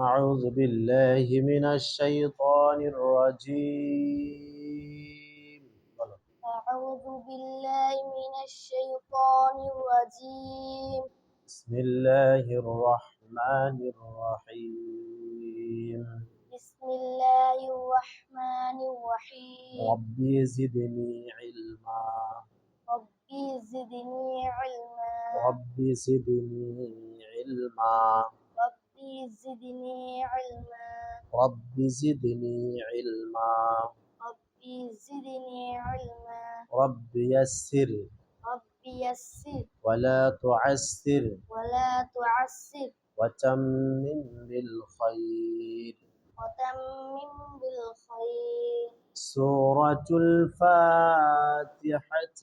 أعوذ بالله من الشيطان الرجيم. أعوذ بالله من الشيطان الرجيم. بسم الله الرحمن الرحيم. بسم الله الرحمن الرحيم. ربي زدني علما. ربي زدني علما. ربي زدني علما. زدني علما. ربي زدني علما. ربي زدني علما. رب يسر. ربي يسر. ولا تعسر. ولا تعسر. وتمم بالخير. وتمم بالخير. سورة الفاتحة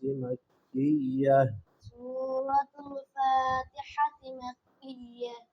مكية. سورة الفاتحة مكية.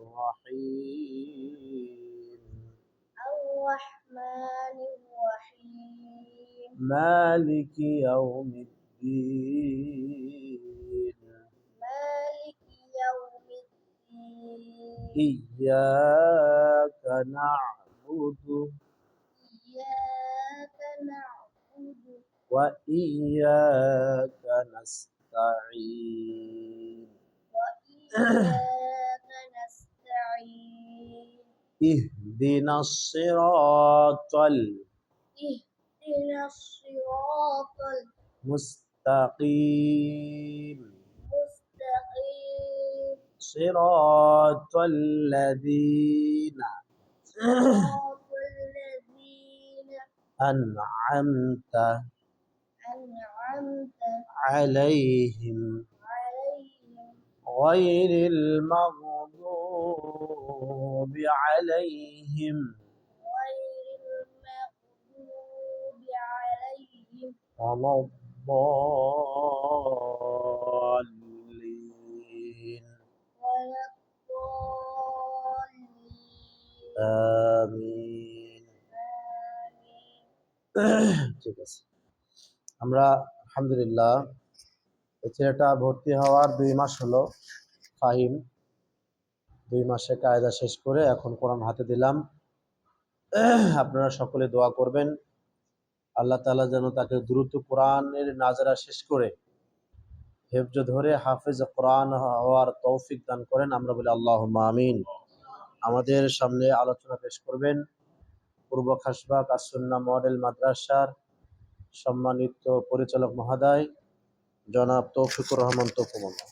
الرحمن الرحيم. مالك يوم الدين. مالك يوم الدين. إياك نعبد إياك نعبد وإياك نستعين. وإياك اهدنا الصراط اهدنا الصراط المستقيم. المستقيم. صراط الذين صراط الذين أنعمت أنعمت عليهم عليهم غير المغضوب المغضوب عليهم ولا الضالين ولا الضالين آمين آمين ঠিক আছে আমরা আলহামদুলিল্লাহ এই ছেলেটা ভর্তি হওয়ার দুই মাস হলো ফাহিম দুই মাসে কায়দা শেষ করে এখন কোরআন হাতে দিলাম। আপনারা সকলে দোয়া করবেন। আল্লাহ তালা যেন তাকে দ্রুত কোরআনের নাজারা শেষ করে হেফজ ধরে হাফেজ কোরআন হওয়ার তৌফিক দান করেন। আমরা বলি আল্লাহ আমিন। আমাদের সামনে আলোচনা পেশ করবেন পূর্ব খাসবা কাসুন্না মডেল মাদ্রাসার সম্মানিত পরিচালক মহাদায় জনাব তৌফিকুর রহমান তৌফুমল্লা